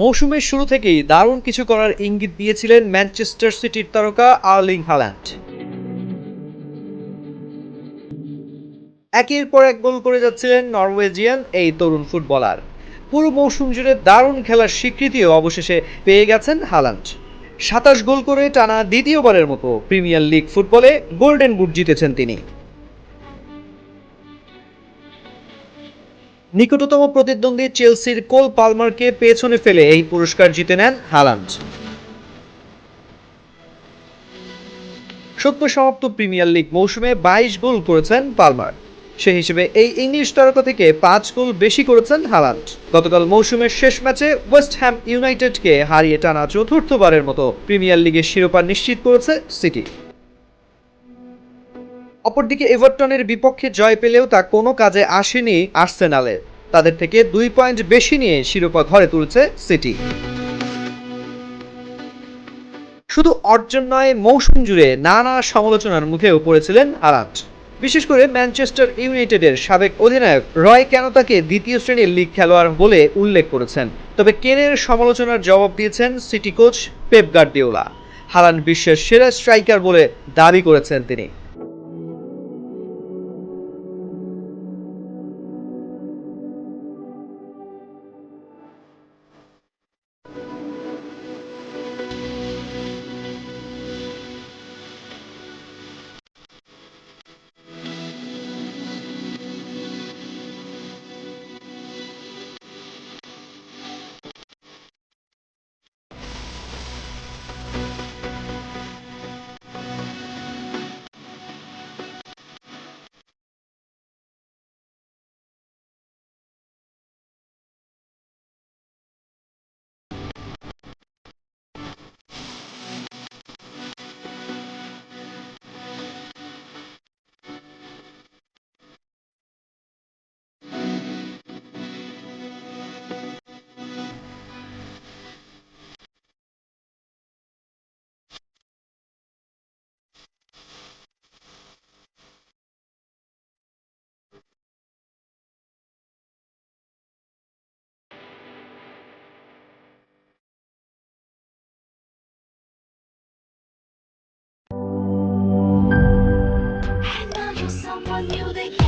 মৌসুমের শুরু থেকেই দারুণ কিছু করার ইঙ্গিত দিয়েছিলেন ম্যানচেস্টার সিটির তারকা আর্লিং হাল্যান্ড একের পর এক গোল করে যাচ্ছিলেন নরওয়েজিয়ান এই তরুণ ফুটবলার। পুরো মৌসুম জুড়ে দারুণ খেলার স্বীকৃতিও অবশেষে পেয়ে গেছেন হালান্ড। সাতাশ গোল করে টানা দ্বিতীয়বারের মতো প্রিমিয়ার লিগ ফুটবলে গোল্ডেন বুট জিতেছেন তিনি। নিকটতম প্রতিদ্বন্দ্বী চেলসির কোল পালমারকে পেছনে ফেলে এই পুরস্কার জিতে নেন হালান্ড। সদ্য সমাপ্ত প্রিমিয়ার লিগ মৌসুমে বাইশ গোল করেছেন পালমার। সে হিসেবে এই ইংলিশ তারকা থেকে পাঁচ গোল বেশি করেছেন হালান্ড। গতকাল মৌসুমের শেষ ম্যাচে ওয়েস্ট হ্যাম ইউনাইটেডকে হারিয়ে টানা চতুর্থবারের মতো প্রিমিয়ার লিগের শিরোপা নিশ্চিত করেছে সিটি। অপরদিকে এভারটনের বিপক্ষে জয় পেলেও তা কোনো কাজে আসেনি আর্সেনালের। তাদের থেকে দুই পয়েন্ট বেশি নিয়ে শিরোপা ঘরে তুলছে সিটি। শুধু অর্জন নয়, মৌসুম জুড়ে নানা সমালোচনার মুখেও পড়েছিলেন আরাট। বিশেষ করে ম্যানচেস্টার ইউনাইটেডের সাবেক অধিনায়ক রয় কেন তাকে দ্বিতীয় শ্রেণির লিগ খেলোয়াড় বলে উল্লেখ করেছেন? তবে কেনের সমালোচনার জবাব দিয়েছেন city coach Pep Guardiola. Haaland বিশ্বের সেরা স্ট্রাইকার বলে দাবি করেছেন তিনি। え?